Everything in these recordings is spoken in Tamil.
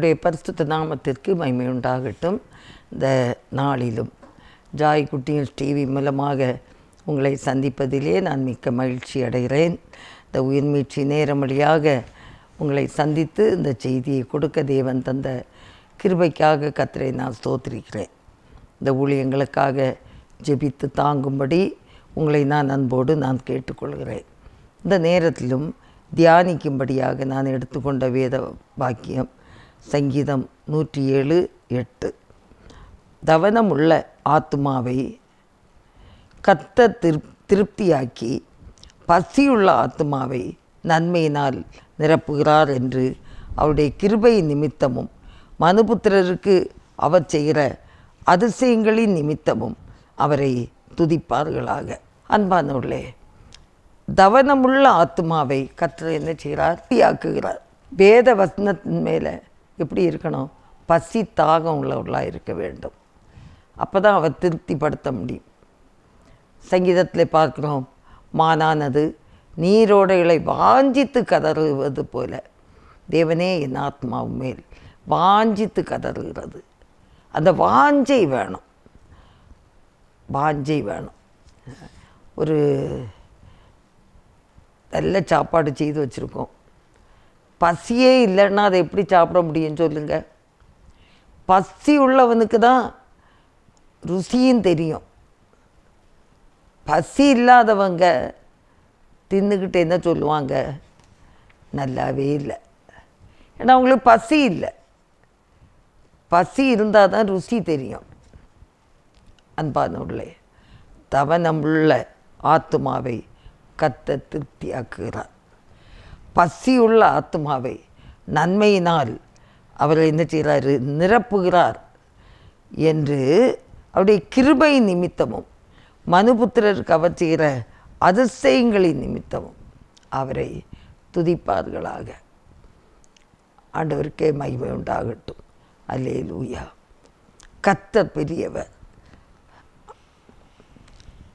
கர்த்தருடைய பரிசுத்த நாமத்திற்கு மகிமை உண்டாகட்டும் இந்த நாளிலும் ஜாய் குட்டிகள் டிவி மூலமாக உங்களை சந்திப்பதிலே நான் மிக்க மகிழ்ச்சி அடைகிறேன். இந்த உயிர்மீட்சி நேரம் வழியாக உங்களை சந்தித்து இந்த செய்தியை கொடுக்க தேவன் தந்த கிருபைக்காக கர்த்தரை நான் ஸ்தோத்திரிக்கிறேன். இந்த ஊழியங்களுக்காக ஜெபித்து தாங்கும்படி உங்களை நான் அன்போடு நான் கேட்டுக்கொள்கிறேன். இந்த நேரத்திலும் தியானிக்கும்படியாக நான் எடுத்துக்கொண்ட வேத வாக்கியம் சங்கீதம் நூற்றி ஏழு எட்டு. தவனமுள்ள ஆத்மாவை கத்த திரு திருப்தியாக்கி பசியுள்ள ஆத்மாவை நன்மையினால் நிரப்புகிறார் என்று அவருடைய கிருபை நிமித்தமும் மனுபுத்திரருக்கு அவர் செய்கிற அதிசயங்களின் நிமித்தமும் அவரை துதிப்பார்களாக. அன்பானவர்களே தவனமுள்ள ஆத்மாவை கற்று என்ன செய்கிறார்? ஆக்குகிறார் வேத வசனத்தின் மேலே எப்படி இருக்கணும்? பசி தாகம் உள்ளவர்களாக இருக்க வேண்டும். அப்போ தான் அவர் திருப்திப்படுத்த முடியும். சங்கீதத்தில் பார்க்குறோம் மானானது நீரோடைகளை வாஞ்சித்து கதறுவது போல. தேவனே என் ஆத்மாவும் மேல் வாஞ்சித்து கதறுகிறது. அந்த வாஞ்சை வேணும். வாஞ்சை வேணும். ஒரு நல்ல சாப்பாடு செய்து வச்சுருக்கோம். பசியே இல்லைன்னா அதை எப்படி சாப்பிட முடியும் சொல்லுங்க? பசி உள்ளவனுக்கு தான் ருசியும் தெரியும். பசி இல்லாதவங்க தின்னுக்கிட்டு என்ன சொல்லுவாங்க? நல்லாவே இல்லை. ஏன்னா அவங்களுக்கு பசி இல்லை. பசி இருந்தால் தான் ருசி தெரியும். அன்பானவர்களே நம்முள்ள ஆத்மாவை கத்த திருப்தியாக்குகிறார். பசியுள்ள ஆத்மாவை நன்மையினால் அவரை என்ன செய்கிறார்? நிரப்புகிறார். என்று அவருடைய கிருபை நிமித்தமும் மனுபுத்திரருக்கு அவர் செய்கிற அதிசயங்களின் நிமித்தமும் அவரை துதிப்பார்களாக. ஆண்டவருக்கே மகிமை உண்டாகட்டும். அல்லே லூயா கத்தர் பெரியவர்.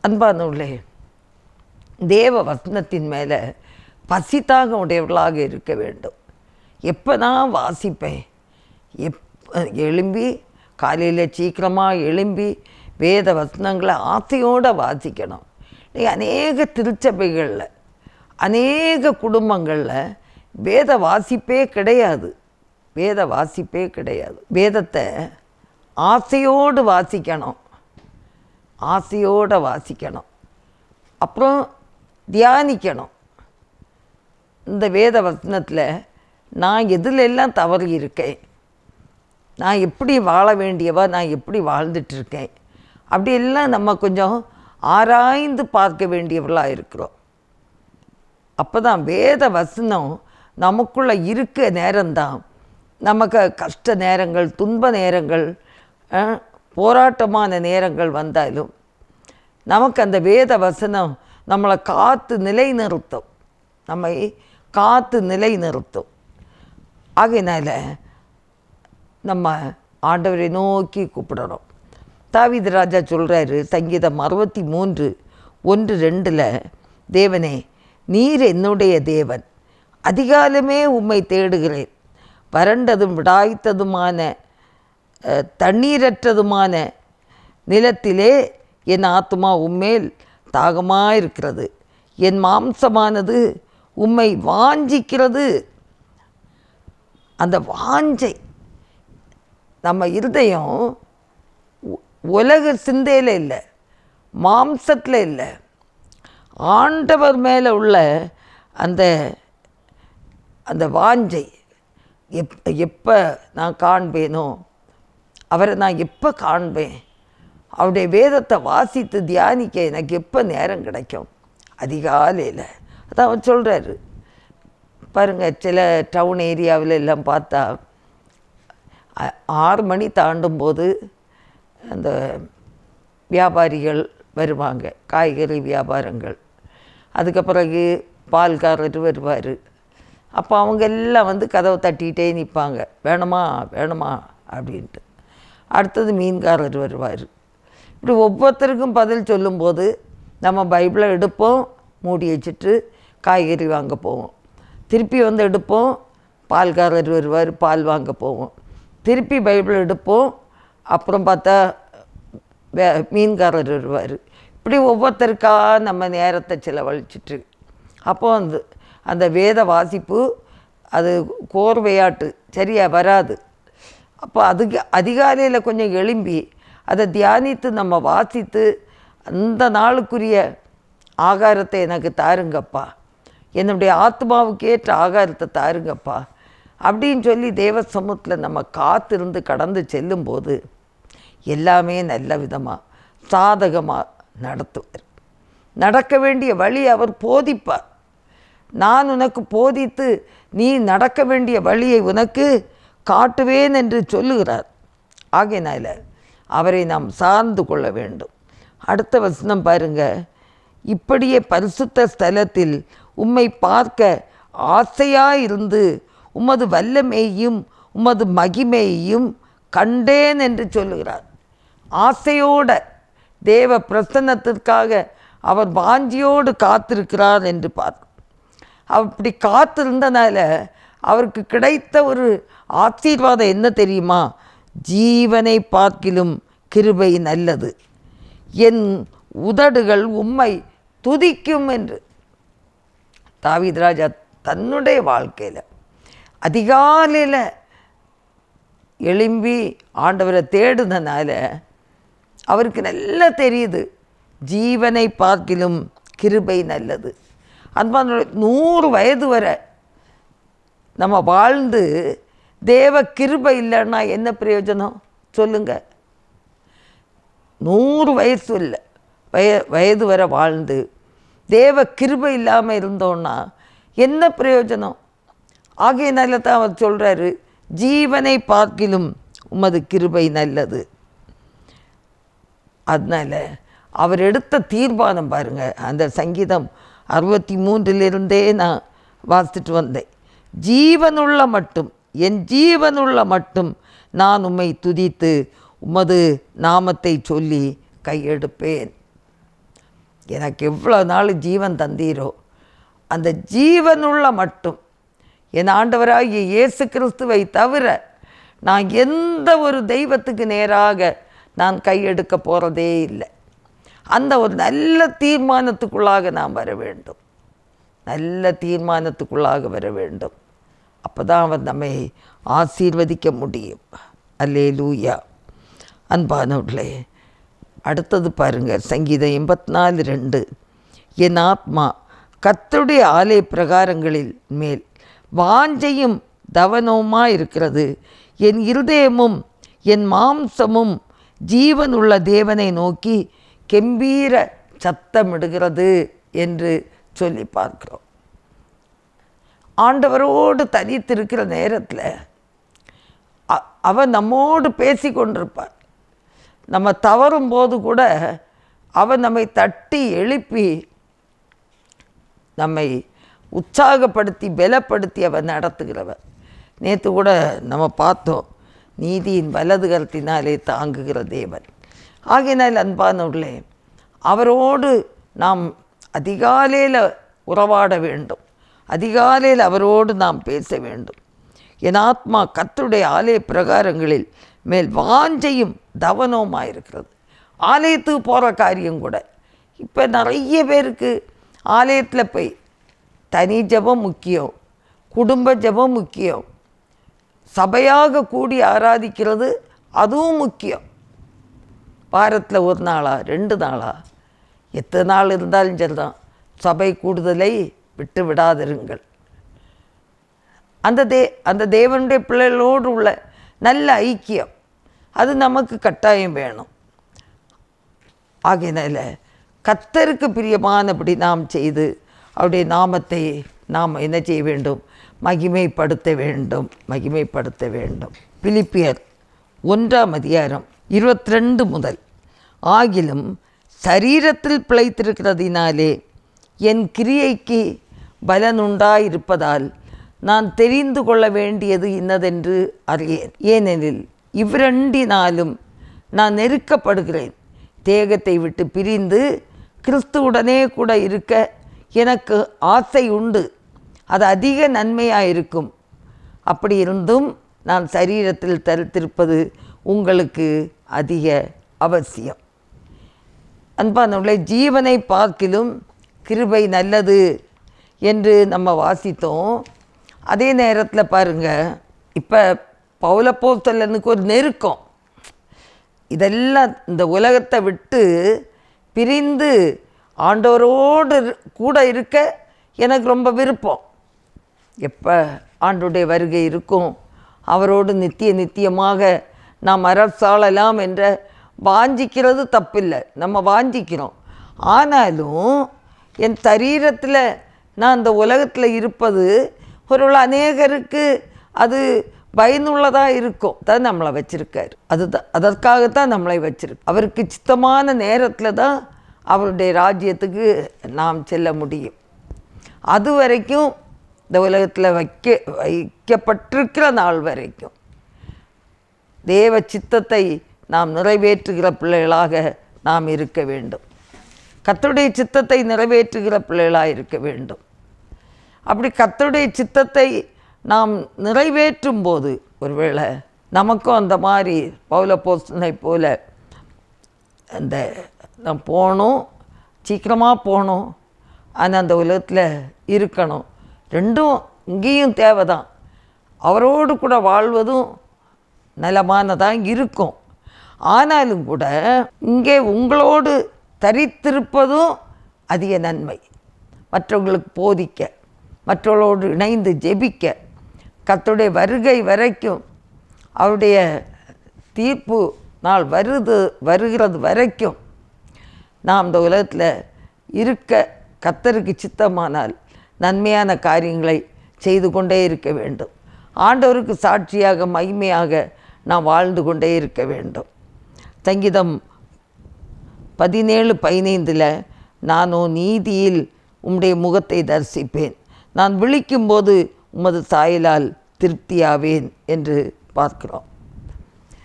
அன்பானவர்களே தேவ வசனத்தின் மேலே பசித்தாக உடையவர்களாக இருக்க வேண்டும். எப்போ நான் வாசிப்பேன்? எப் எழும்பி காலையில் சீக்கிரமாக எழும்பி வேத வசனங்களை ஆசையோடு வாசிக்கணும். இன்னைக்கு அநேக திருச்சபைகளில் அநேக குடும்பங்களில் வேத வாசிப்பே கிடையாது. வேத வாசிப்பே கிடையாது. வேதத்தை ஆசையோடு வாசிக்கணும். ஆசையோடு வாசிக்கணும். அப்புறம் தியானிக்கணும். இந்த வேத வசனத்தில் நான் எதில் எல்லாம் தவறி இருக்கேன்? நான் எப்படி வாழ வேண்டியவா? நான் எப்படி வாழ்ந்துட்டு இருக்கேன் அப்படியெல்லாம் நம்ம கொஞ்சம் ஆராய்ந்து பார்க்க வேண்டியவர்களாக இருக்கிறோம். அப்போ தான் வேத வசனம் நமக்குள்ளே இருக்க நேரம்தான். நமக்கு கஷ்ட நேரங்கள் துன்ப நேரங்கள் போராட்டமான நேரங்கள் வந்தாலும் நமக்கு அந்த வேத வசனம் நம்மளை காத்து நிலைநிறுத்தும். நம்மை காத்து நிலைநிறுத்தும் ஆகையினால நம்ம ஆண்டவரை நோக்கி கூப்பிடணும். தாவித ராஜா சொல்கிறாரு சங்கீதம் அறுபத்தி மூன்று ஒன்று ரெண்டில் தேவனே நீர் என்னுடைய தேவன் அதிகாலமே உம்மை தேடுகிறேன். வறண்டதும் விடாய்த்ததுமான தண்ணீரற்றதுமான நிலத்திலே என் ஆத்மா உம்மேல் தாகமாயிருக்கிறது. என் மாம்சமானது உம்மை வாஞ்சிக்கிறது. அந்த வாஞ்சை நம்ம இருதயம் உ- உலக சிந்தையில் இல்லை மாம்சத்தில் இல்லை. ஆண்டவர் மேலே உள்ள அந்த அந்த வாஞ்சை எப் எப்போ நான் காண்பேனோ அவரை நான் எப்போ காண்பேன்? அவருடைய வேதத்தை வாசித்து தியானிக்க எனக்கு எப்போ நேரம் கிடைக்கும்? அதிகாலையில். அதான் அவர் சொல்கிறாரு பாருங்கள் சில டவுன் ஏரியாவில் எல்லாம் பார்த்தா ஆறு மணி தாண்டும் போது அந்த வியாபாரிகள் வருவாங்க காய்கறி வியாபாரங்கள். அதுக்கு பிறகு பால்காரர் வருவார். அப்போ அவங்க எல்லாம் வந்து கதவை தட்டிகிட்டே நிற்பாங்க வேணுமா வேணுமா? அப்படின்ட்டு. அடுத்தது மீன்காரர் வருவார். இப்படி ஒவ்வொருத்தருக்கும் பதில் சொல்லும்போது நம்ம பைபிளை எடுப்போம் மூடி வச்சுட்டு காய்கறி வாங்க போவோம். திருப்பி வந்து எடுப்போம். பால்காரர் வருவார் பால் வாங்க போவோம். திருப்பி பைபிள் எடுப்போம். அப்புறம் பார்த்தா வே மீன்காரர் வருவார். இப்படி ஒவ்வொருத்தருக்கா நம்ம நேரத்தை செலவழிச்சிட்டு. அப்போ வந்து அந்த வேத வாசிப்பு அது கோர்வையாட்டு சரியாக வராது. அப்போ அதுக்கு அதிகாலையில் கொஞ்சம் எழும்பி அதை தியானித்து நம்ம வாசித்து அந்த நாளுக்குரிய ஆகாரத்தை எனக்கு தாருங்கப்பா. என்னுடைய ஆத்மாவுக்கு ஏற்ற ஆகாரத்தை தாருங்கப்பா. அப்படின்னு சொல்லி தேவ சமூகத்தில் நம்ம காத்திருந்து கடந்து செல்லும்போது எல்லாமே நல்ல விதமாக சாதகமாக நடத்துவார். நடக்க வேண்டிய வழி அவர் போதிப்பார். நான் உனக்கு போதித்து நீ நடக்க வேண்டிய வழியை உனக்கு காட்டுவேன் என்று சொல்லுகிறார். ஆகையினால அவரை நாம் சார்ந்து கொள்ள வேண்டும். அடுத்த வசனம் பாருங்கள் இப்படியே பரிசுத்த ஸ்தலத்தில் உம்மை பார்க்க ஆசையாயிருந்து உமது வல்லமையையும் உமது மகிமையையும் கண்டேன் என்று சொல்லுகிறார். ஆசையோட தேவ பிரசன்னத்திற்காக அவர் வாஞ்சியோடு காத்திருக்கிறார் என்று பார்க்க அப்படி காத்திருந்தனால அவருக்கு கிடைத்த ஒரு ஆசீர்வாதம் என்ன தெரியுமா? ஜீவனை பார்க்கிலும் கிருபை நல்லது. என் உதடுகள் உம்மை துதிக்கும் என்று. தாவித் ராஜா தன்னுடைய வாழ்க்கையில் அதிகாலையில் எழும்பி ஆண்டவரை தேடுனனால அவருக்கு நல்லா தெரியுது. ஜீவனை பார்க்கிலும் கிருபை நல்லது. அன்பான நூறு வயது வரை நம்ம வாழ்ந்து தேவ கிருபை இல்லைன்னா என்ன பிரயோஜனம்? சொல்லுங்க. நூறு வயசு இல்லை. வய வயது வரை வாழ்ந்து தேவ கிருபை இல்லாமல் இருந்தோன்னா என்ன பிரயோஜனம்? ஆகையினால தான் அவர் சொல்கிறாரு ஜீவனை பார்க்கிலும் உமது கிருபை நல்லது. அதனால் அவர் எடுத்த தீர்மானம் பாருங்கள் அந்த சங்கீதம் அறுபத்தி மூன்றிலிருந்தே நான் வாசித்துட்டு வந்தேன். ஜீவனுள்ள மட்டும் என் ஜீவனுள்ள மட்டும் நான் உம்மை துதித்து உமது நாமத்தை சொல்லி கையெடுப்பேன். எனக்கு எவ்வளோ நாள் ஜீவன் தந்தீரோ? அந்த ஜீவனுள்ள மட்டும் என் ஆண்டவராகிய இயேசு கிறிஸ்துவை தவிர நான் எந்த ஒரு தெய்வத்துக்கு நேராக நான் கையெடுக்க போகிறதே இல்லை. அந்த ஒரு நல்ல தீர்மானத்துக்குள்ளாக நாம் வர வேண்டும். நல்ல தீர்மானத்துக்குள்ளாக வர வேண்டும். அப்போ தான் அவர் நம்மை ஆசீர்வதிக்க முடியும். அல்லே லூயா அன்பானவர்களே அடுத்தது பாருங்கள் சங்கீதம் எண்பத்தி நாலு ரெண்டு. என் ஆத்மா கத்துடைய ஆலய பிரகாரங்களில் மேல் வாஞ்சையும் தவனவுமாக இருக்கிறது என் இருதயமும் என் மாம்சமும் ஜீவனுள்ள தேவனை நோக்கி கெம்பீர சத்தமிடுகிறது என்று சொல்லி பார்க்கிறோம். ஆண்டவரோடு தனித்திருக்கிற நேரத்தில் அ- அவர் நம்மோடு பேசி கொண்டிருப்பார் நம்ம தவறும் போது கூட அவன் நம்மை தட்டி எழுப்பி நம்மை உற்சாகப்படுத்தி பலப்படுத்தி அவன் நடத்துகிறவன். நேற்று கூட நம்ம பார்த்தோம் நீதியின் வலது கருத்தினாலே தாங்குகிற தேவன். ஆகையினால் அன்பானவர்களே அவரோடு நாம் அதிகாலையில் உறவாட வேண்டும். அதிகாலையில் அவரோடு நாம் பேச வேண்டும். என் ஆத்மா கத்துடைய ஆலய பிரகாரங்களில் மேல் வாஞ்சையும் தவனவுமாக இருக்கிறது ஆலயத்துக்கு போகிற காரியம் கூட. இப்போ நிறைய பேருக்கு ஆலயத்தில் போய் தனி ஜெபம் முக்கியம் குடும்ப ஜெபம் முக்கியம் சபையாக கூடி ஆராதிக்கிறது அதுவும் முக்கியம். வாரத்தில் ஒரு நாளா ரெண்டு நாளா? எத்தனை நாள் இருந்தாலும் சரிதான். சபை கூடுதலை விட்டு விடாதிருங்கள். அந்த தே அந்த தேவனுடைய பிள்ளைகளோடு உள்ள நல்ல ஐக்கியம். அது நமக்கு கட்டாயம் வேணும். ஆகையினால கத்தருக்கு பிரியமானபடி நாம் செய்து அவருடைய நாமத்தை நாம் என்ன செய்ய வேண்டும்? மகிமைப்படுத்த வேண்டும். மகிமைப்படுத்த வேண்டும். பிலிப்பியர் ஒன்றாம் அதிகாரம் இருபத்தி ரெண்டு முதல். ஆகிலும் சரீரத்தில் பிழைத்திருக்கிறதினாலே என் கிரியைக்கு பலனுண்டாயிருப்பதால் நான் தெரிந்து கொள்ள வேண்டியது இன்னதென்று அறியேன். ஏனெனில் இவ்விரண்டினாலும் நான் நெருக்கப்படுகிறேன். தேகத்தை விட்டு பிரிந்து கிறிஸ்துவுடனே கூட இருக்க எனக்கு ஆசை உண்டு. அது அதிக நன்மையாக இருக்கும் அப்படி இருந்தும் நான் சரீரத்தில் தரித்திருப்பது உங்களுக்கு அதிக அவசியம். அன்பானவர்களே ஜீவனை பார்க்கிலும் கிருபை நல்லது என்று நம்ம வாசித்தோம். அதே நேரத்தில் பாருங்கள் இப்போ பௌலப்போஸ்தலனுக்கு ஒரு நெருக்கம். இதெல்லாம் இந்த உலகத்தை விட்டு பிரிந்து ஆண்டவரோடு கூட இருக்க எனக்கு ரொம்ப விருப்பம். எப்போ ஆண்டுடைய வருகை இருக்கும்? அவரோடு நித்திய நித்தியமாக நாம் அரசாளலாம் என்ற வாஞ்சிக்கிறது தப்பில்லை. நம்ம வாஞ்சிக்கிறோம். ஆனாலும் என் சரீரத்தில் நான் இந்த உலகத்தில் இருப்பது ஒரு அநேகருக்கு அது பயனுள்ளதாக இருக்கும். தான் நம்மளை வச்சிருக்காரு. அதுதான் அதற்காகத்தான் நம்மளை வச்சிருக்கு அவருக்கு சித்தமான நேரத்தில் தான் அவருடைய ராஜ்யத்துக்கு நாம் செல்ல முடியும். அது வரைக்கும் இந்த உலகத்தில் வைக்க வைக்கப்பட்டிருக்கிற நாள் வரைக்கும் தேவ சித்தத்தை நாம் நிறைவேற்றுகிற பிள்ளைகளாக நாம் இருக்க வேண்டும். கத்தருடைய சித்தத்தை நிறைவேற்றுகிற பிள்ளைகளாக இருக்க வேண்டும். அப்படி கத்தருடைய சித்தத்தை நாம் நிறைவேற்றும் போது ஒருவேளை நமக்கும் அந்த மாதிரி பௌல போஸ்டனை போல் அந்த நான் போகணும் சீக்கிரமாக போகணும் ஆனால் அந்த உலகத்தில் இருக்கணும். ரெண்டும் இங்கேயும் தேவை தான் அவரோடு கூட வாழ்வதும் நலமானதாக இருக்கும். ஆனாலும் கூட இங்கே உங்களோடு தரித்திருப்பதும் அதிக நன்மை. மற்றவங்களுக்கு போதிக்க மற்றவர்களோடு இணைந்து ஜெபிக்க கத்துடைய வருகை வரைக்கும் அவருடைய தீர்ப்பு நாள் வருது வருகிறது வரைக்கும் நாம் இந்த உலகத்தில் இருக்க கத்தருக்கு சித்தமானால் நன்மையான காரியங்களை செய்து கொண்டே இருக்க வேண்டும். ஆண்டவருக்கு சாட்சியாக மகிமையாக நாம் வாழ்ந்து கொண்டே இருக்க வேண்டும். சங்கீதம் பதினேழு பதினைந்தில் நானோ நீதியில் உம்முடைய முகத்தை தரிசிப்பேன். நான் விழிக்கும்போது உமது சாயலால் திருப்தியாவேன் என்று பார்க்கிறோம்.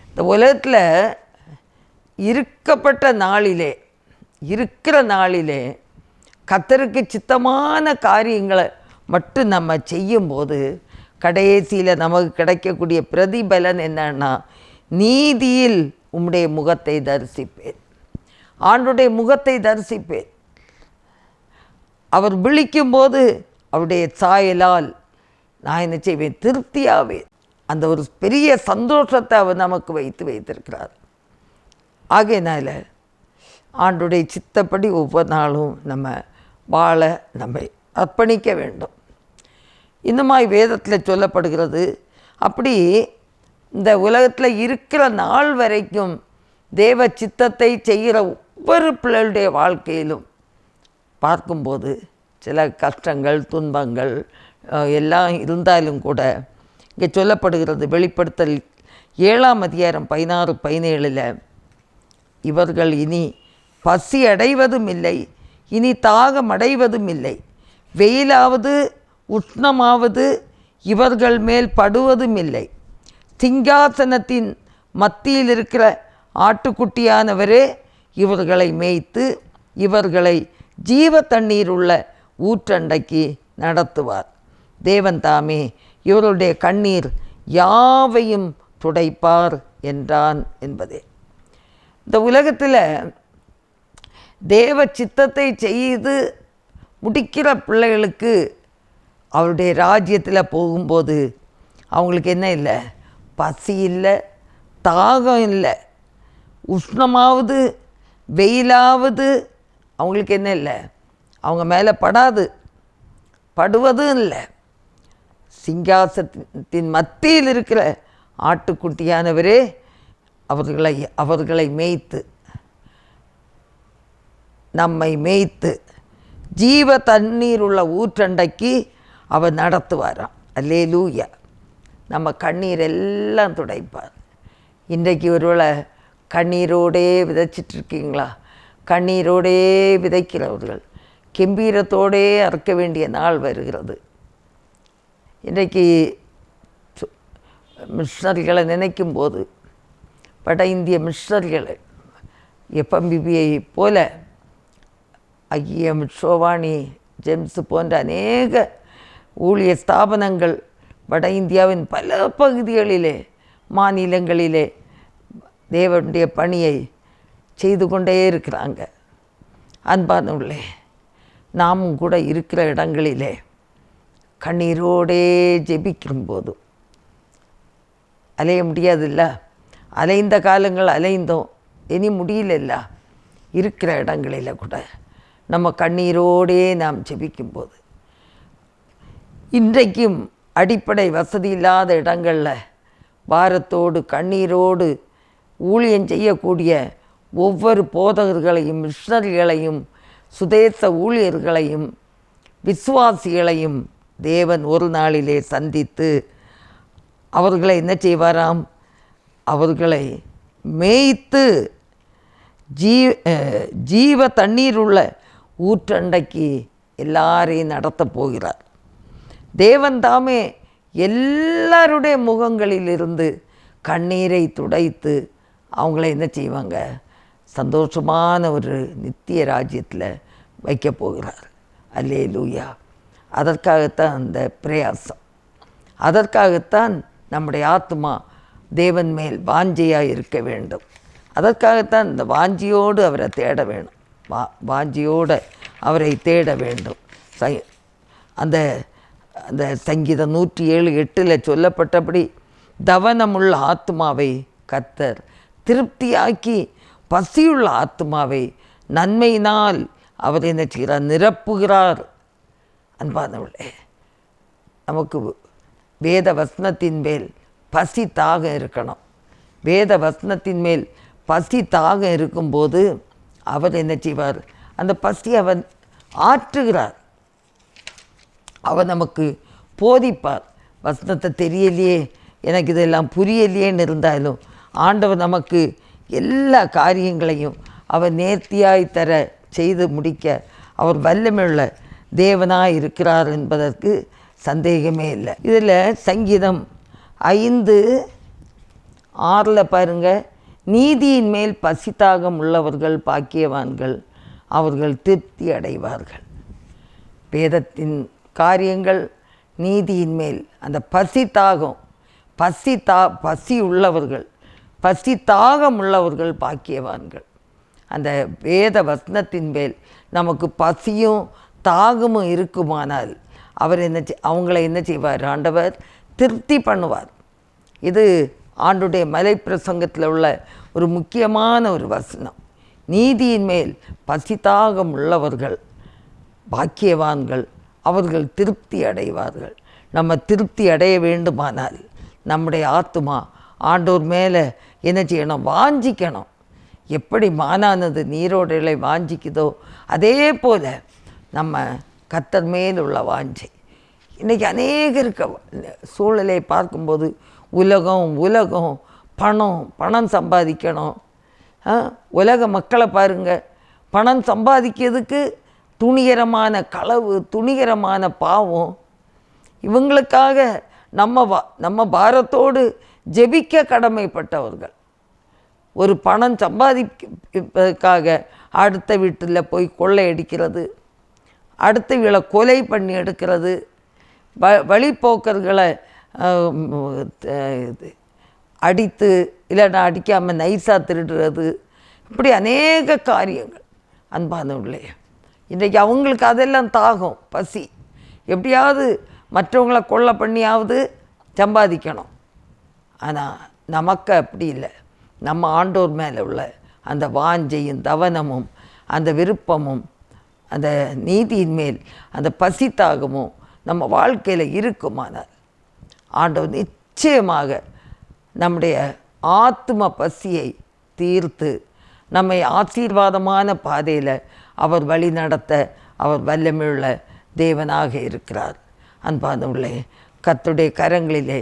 இந்த உலகத்தில் இருக்கப்பட்ட நாளிலே இருக்கிற நாளிலே கத்தருக்கு சித்தமான காரியங்களை மட்டும் நம்ம செய்யும்போது கடைசியில் நமக்கு கிடைக்கக்கூடிய பிரதிபலன் என்னன்னா நீதியில் உம்முடைய முகத்தை தரிசிப்பேன். ஆண்டுடைய முகத்தை தரிசிப்பேன். அவர் விழிக்கும்போது அவருடைய சாயலால் நான் என்ன செய்வேன்? திருப்தியாவேன். அந்த ஒரு பெரிய சந்தோஷத்தை அவர் நமக்கு வைத்து வைத்திருக்கிறார். ஆகையினால ஆண்டுடைய சித்தப்படி ஒவ்வொரு நாளும் நம்ம வாழ நம்மை அர்ப்பணிக்க வேண்டும். இந்த மாதிரி வேதத்தில் சொல்லப்படுகிறது அப்படி இந்த உலகத்தில் இருக்கிற நாள் வரைக்கும் தேவ சித்தத்தை செய்கிற ஒவ்வொரு பிள்ளைகளுடைய வாழ்க்கையிலும் பார்க்கும்போது சில கஷ்டங்கள் துன்பங்கள் எல்லாம் இருந்தாலும் கூட இங்கே சொல்லப்படுகிறது வெளிப்படுத்தல் ஏழாம் அதிகாரம் பதினாறு பதினேழில் இவர்கள் இனி பசி அடைவதும் இல்லை இனி தாகம் அடைவதும் இல்லை. வெயிலாவது உஷ்ணமாவது இவர்கள் மேல் படுவதும் இல்லை. சிங்காசனத்தின் மத்தியில் இருக்கிற ஆட்டுக்குட்டியானவரே இவர்களை மேய்த்து இவர்களை ஜீவ தண்ணீர் உள்ள ஊற்றண்டைக்கு நடத்துவார். தேவன் தாமே இவருடைய கண்ணீர் யாவையும் துடைப்பார் என்றான் என்பதே. இந்த உலகத்தில் தேவ சித்தத்தை செய்து முடிக்கிற பிள்ளைகளுக்கு அவருடைய ராஜ்யத்தில் போகும்போது அவங்களுக்கு என்ன இல்லை? பசி இல்லை தாகம் இல்லை. உஷ்ணமாவது வெயிலாவது அவங்களுக்கு என்ன இல்லை? அவங்க மேலே படாது. படுவதும் இல்லை. சிங்காசத்தின் மத்தியில் இருக்கிற ஆட்டுக்குட்டியானவரே அவர்களை அவர்களை மேய்த்து நம்மை மேய்த்து ஜீவ தண்ணீர் உள்ள ஊற்றண்டைக்கு அவர் நடத்துவாராம். அல்லே லூயா நம்ம கண்ணீர் எல்லாம் துடைப்பார். இன்றைக்கு ஒருவேளை கண்ணீரோடே விதைச்சிட்டு இருக்கீங்களா கண்ணீரோடே விதைக்கிறவர்கள். கெம்பீரத்தோடே அறுக்க வேண்டிய நாள் வருகிறது. இன்றைக்கு சு- மிஷனரிகளை நினைக்கும் போது வட இந்திய மிஷனரிகளை எஃப்எம்பிபியை போல ஐய ஷோவானி ஜெம்ஸ் போன்ற அநேக ஊழிய ஸ்தாபனங்கள் வட இந்தியாவின் பல பகுதிகளிலே மாநிலங்களிலே தேவனுடைய பணியை செய்து கொண்டே இருக்கிறாங்க. அன்பானவர்களே நாமும் கூட இருக்கிற இடங்களிலே கண்ணீரோடே ஜெபிக்கும்போது. அலைய முடியாதுல்ல? அலைந்த காலங்கள் அலைந்தோம். இனி முடியலல்ல? இருக்கிற இடங்களில் கூட நம்ம கண்ணீரோடே நாம் ஜெபிக்கும்போது. இன்றைக்கும் அடிப்படை வசதி இல்லாத இடங்களில் பாரத்தோடு கண்ணீரோடு ஊழியம் செய்யக்கூடிய ஒவ்வொரு போதகர்களையும் மிஷனரிகளையும் சுதேச ஊழியர்களையும் விசுவாசிகளையும் தேவன் ஒரு நாளிலே சந்தித்து அவர்களை என்ன செய்வாராம்? அவர்களை மேய்த்து ஜீ ஜீவ தண்ணீர் உள்ள ஊற்றண்டைக்கு எல்லாரையும் நடத்தப் போகிறார். தேவன் தாமே எல்லாருடைய முகங்களிலிருந்து கண்ணீரை துடைத்து அவங்கள என்ன செய்வாங்க? சந்தோஷமான ஒரு நித்திய ராஜ்யத்தில் வைக்க போகிறார். அல்லே லூயா அதற்காகத்தான் அந்த பிரயாசம். அதற்காகத்தான் நம்முடைய ஆத்மா தேவன் மேல் வாஞ்சையாக இருக்க வேண்டும். அதற்காகத்தான் இந்த வாஞ்சியோடு அவரை தேட வேணும் வா வாஞ்சியோடு அவரை தேட வேண்டும். சை அந்த அந்த சங்கீதம் நூற்றி ஏழு எட்டில் சொல்லப்பட்டபடி தவனமுள்ள ஆத்மாவை கத்தர் திருப்தியாக்கி பசியுள்ள ஆத்மாவை நன்மையினால் அவர் என்ன செய்கிறார்? நிரப்புகிறார். அன்பானவர்களே நமக்கு வேத வசனத்தின் மேல் பசி தாகம் இருக்கணும். வேத வசனத்தின் மேல் பசி தாகம் இருக்கும்போது அவர் என்ன செய்வார்? அந்த பசி அவன் ஆற்றுகிறார். அவர் நமக்கு போதிப்பார். வசனத்தை தெரியலையே எனக்கு இதெல்லாம் புரியலையேன்னு இருந்தாலும் ஆண்டவர் நமக்கு எல்லா காரியங்களையும் அவர் நேர்த்தியாய் தர செய்து முடிக்க அவர் வல்லமையுள்ள தேவனாக இருக்கிறார் என்பதற்கு சந்தேகமே இல்லை. இதில் சங்கீதம் ஐந்து ஆறில் பாருங்க நீதியின் மேல் பசித்தாகம் உள்ளவர்கள் பாக்கியவான்கள் அவர்கள் திருப்தி அடைவார்கள். வேதத்தின் காரியங்கள் நீதியின் மேல் அந்த பசி தாகம் பசி தா பசி உள்ளவர்கள் பசி தாகம் உள்ளவர்கள் பாக்கியவான்கள். அந்த வேத வசனத்தின் மேல் நமக்கு பசியும் தாகமும் இருக்குமானால் அவர் என்ன செய்- அவங்கள என்ன செய்வார்? ஆண்டவர் திருப்தி பண்ணுவார். இது ஆண்டுடைய மலை பிரசங்கத்தில் உள்ள ஒரு முக்கியமான ஒரு வசனம். நீதியின் மேல் பசிதாகம் உள்ளவர்கள் பாக்கியவான்கள் அவர்கள் திருப்தி அடைவார்கள். நம்ம திருப்தி அடைய வேண்டுமானால் நம்முடைய ஆத்துமா ஆண்டோர் மேலே என்ன செய்யணும்? வாஞ்சிக்கணும். எப்படி மானானது நீரோடைகளை வாஞ்சிக்குதோ அதே போல் நம்ம கத்தர் மேல் உள்ள வாஞ்சை. இன்றைக்கி அநேகருக்கு சூழலை பார்க்கும்போது உலகம் உலகம் பணம் பணம் சம்பாதிக்கணும். உலக மக்களை பாருங்கள் பணம் சம்பாதிக்கிறதுக்கு துணிகரமான களவு துணிகரமான பாவம். இவங்களுக்காக நம்ம வா நம்ம பாரத்தோடு ஜெபிக்க கடமைப்பட்டவர்கள். ஒரு பணம் சம்பாதிப்பதற்காக அடுத்த வீட்டில் போய் கொள்ளையடிக்கிறது அடுத்த கொலை பண்ணி எடுக்கிறது. வ வழிப்போக்கர்களை இது, அடித்து இல்லைன்னா அடிக்காமல் நைஸாக திருடுறது. இப்படி அநேக காரியங்கள். அன்பானவர்களே இன்றைக்கி அவங்களுக்கு அதெல்லாம் தாகம் பசி. எப்படியாவது மற்றவங்களை கொள்ளை பண்ணியாவது சம்பாதிக்கணும். ஆனால் நமக்கு அப்படி இல்லை. நம்ம ஆண்டோர் மேலே உள்ள அந்த வாஞ்சையும் தவனமும் அந்த விருப்பமும் அந்த நீதியின் மேல் அந்த பசி தாகமும் நம்ம வாழ்க்கையில் இருக்குமானால் ஆண்டவர் நிச்சயமாக நம்முடைய ஆத்ம பசியை தீர்த்து நம்மை ஆசீர்வாதமான பாதையில் அவர் வழி நடத்த அவர் வல்லமையுள்ள தேவனாக இருக்கிறார். அன்பானவர்களே கத்துடைய கரங்களிலே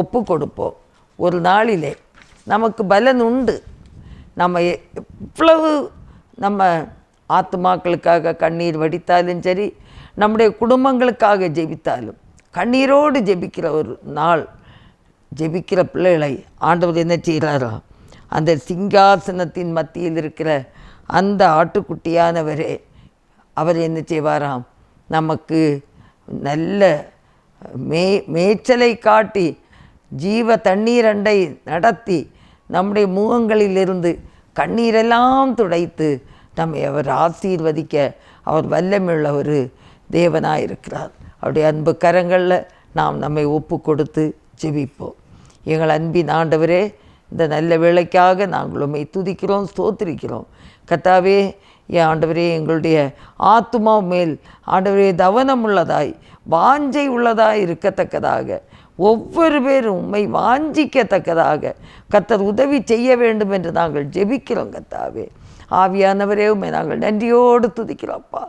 ஒப்பு கொடுப்போம் ஒரு நாளிலே நமக்கு பலன் உண்டு. நம்ம எவ்வளவு நம்ம ஆத்துமாக்களுக்காக கண்ணீர் வடித்தாலும் சரி நம்முடைய குடும்பங்களுக்காக ஜெபித்தாலும் கண்ணீரோடு ஜெபிக்கிற ஒரு நாள் ஜெபிக்கிற பிள்ளைகளை ஆண்டவர் என்ன செய்கிறாரோ அந்த சிங்காசனத்தின் மத்தியில் இருக்கிற அந்த ஆட்டுக்குட்டியானவரே அவர் என்ன செய்வாராம்? நமக்கு நல்ல மே மேய்ச்சலை காட்டி ஜீவ தண்ணீரண்டை நடத்தி நம்முடைய முகங்களிலிருந்து கண்ணீரெல்லாம் துடைத்து நம்மை அவர் ஆசீர்வதிக்க அவர் வல்லமையுள்ள ஒரு தேவனாக இருக்கிறார் அவருடைய அன்பு கரங்களில் நாம் நம்மை ஒப்பு கொடுத்து ஜெபிப்போம். எங்கள் அன்பின் ஆண்டவரே இந்த நல்ல வேலைக்காக நாங்கள் உண்மை துதிக்கிறோம் ஸ்தோத்திரிக்கிறோம். கத்தாவே என் ஆண்டவரே எங்களுடைய ஆத்மா மேல் ஆண்டவரே தவனம் உள்ளதாய் வாஞ்சை உள்ளதாய் இருக்கத்தக்கதாக ஒவ்வொரு பேரும் உண்மை வாஞ்சிக்கத்தக்கதாக கத்தர் உதவி செய்ய வேண்டும் என்று நாங்கள் ஜெபிக்கிறோம் கத்தாவே. ஆவியானவரே உண்மை நாங்கள் நன்றியோடு துதிக்கிறோம்ப்பா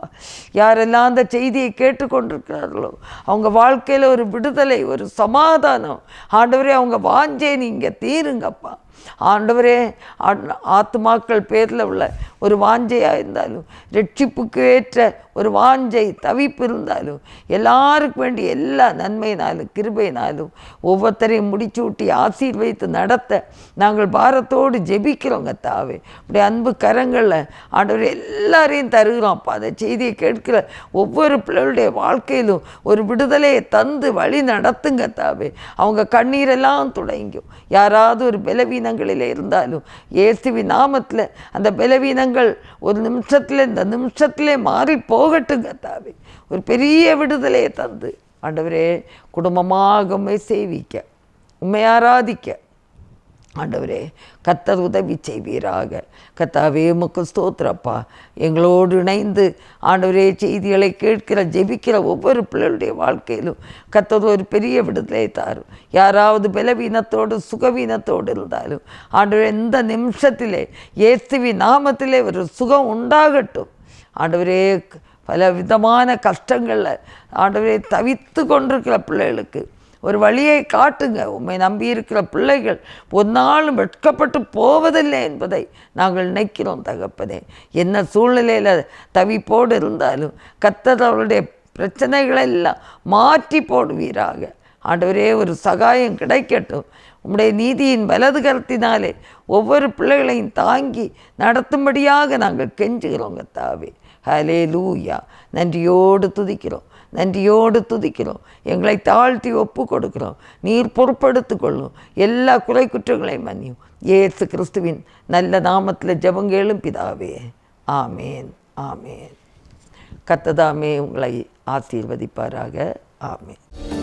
யாரெல்லாம் அந்த செய்தியை கேட்டுக்கொண்டிருக்கிறார்களோ அவங்க வாழ்க்கையில் ஒரு விடுதலை ஒரு சமாதானம். ஆண்டவரே அவங்க வாஞ்சே நீங்கள் தீருங்கப்பா ஆண்டவரே ஆத்மாக்கள் ஆத்துமாக்கள் பேரில் உள்ள ஒரு வாஞ்சையாக இருந்தாலும் ரட்சிப்புக்கு ஏற்ற ஒரு வாஞ்சை தவிப்பு இருந்தாலும் எல்லாருக்கு வேண்டிய எல்லா நன்மையினாலும் கிருபையினாலும் ஒவ்வொருத்தரையும் முடிச்சு ஊட்டி ஆசீர்வதித்து நடத்த நாங்கள் பாரத்தோடு ஜெபிக்கிறோங்க தாவே இப்படி அன்பு கரங்களில் ஆண்டவர் எல்லாரையும் தருகிறோம்ப்பா அந்த செய்தியை கேட்கிற ஒவ்வொரு பிள்ளைகளுடைய வாழ்க்கையிலும் ஒரு விடுதலையை தந்து வழி நடத்துங்க தாவே அவங்க கண்ணீரெல்லாம் துடைங்கும். யாராவது ஒரு பலவீனங்களில் இருந்தாலும் ஏசுவி நாமத்தில் அந்த பலவீனங்கள் ஒரு நிமிஷத்தில் இந்த நிமிஷத்திலே மாறிப்போ போகட்டும் கத்தாவே ஒரு பெரிய விடுதலையை தந்து. ஆண்டவரே குடும்பமாக உண்மை சேவிக்க உண்மை ஆராதிக்க. ஆண்டவரே கத்தர் உதவி செய்வீராக. கத்தாவே உமக்கு ஸ்தோத்திரப்பா. எங்களோடு இணைந்து ஆண்டவரே செய்திகளை கேட்கிற ஜெபிக்கிற ஒவ்வொரு பிள்ளைகளுடைய வாழ்க்கையிலும் கத்தர் ஒரு பெரிய விடுதலை தாரும். யாராவது பலவீனத்தோடு சுகவீனத்தோடு இருந்தாலும் ஆண்டவரே இந்த நிமிஷத்திலே இயேசுவி நாமத்திலே ஒரு சுகம் உண்டாகட்டும். ஆண்டவரே பல விதமான கஷ்டங்களில் ஆண்டவரே தவித்து கொண்டிருக்கிற பிள்ளைகளுக்கு. ஒரு வழியை காட்டுங்க. உண்மை நம்பி இருக்கிற பிள்ளைகள் ஒரு நாளும் வெட்கப்பட்டு போவதில்லை என்பதை நாங்கள் நினைக்கிறோம் தகப்பனே. என்ன சூழ்நிலையில் தவிப்போடு இருந்தாலும் கத்தர் அவருடைய மாற்றி போடுவீராக. ஆண்டவரே ஒரு சகாயம் கிடைக்கட்டும். உம்முடைய நீதியின் வலது கரத்தினாலே ஒவ்வொரு பிள்ளைகளையும் தாங்கி நடத்தும்படியாக நாங்கள் கெஞ்சுகிறோங்க தாவே ஹலே லூயா நன்றியோடு துதிக்கிறோம். நன்றியோடு துதிக்கிறோம். எங்களை தாழ்த்தி ஒப்பு கொடுக்கிறோம். நீர் பொறுப்படுத்து கொள்ளும். எல்லா குறை குற்றங்களையும் மன்னியும். ஏசு கிறிஸ்துவின் நல்ல நாமத்தில் ஜபங்கேளும் பிதாவே. ஆமேன். ஆமேன். கத்ததாமே உங்களை ஆசீர்வதிப்பாராக. ஆமேன்.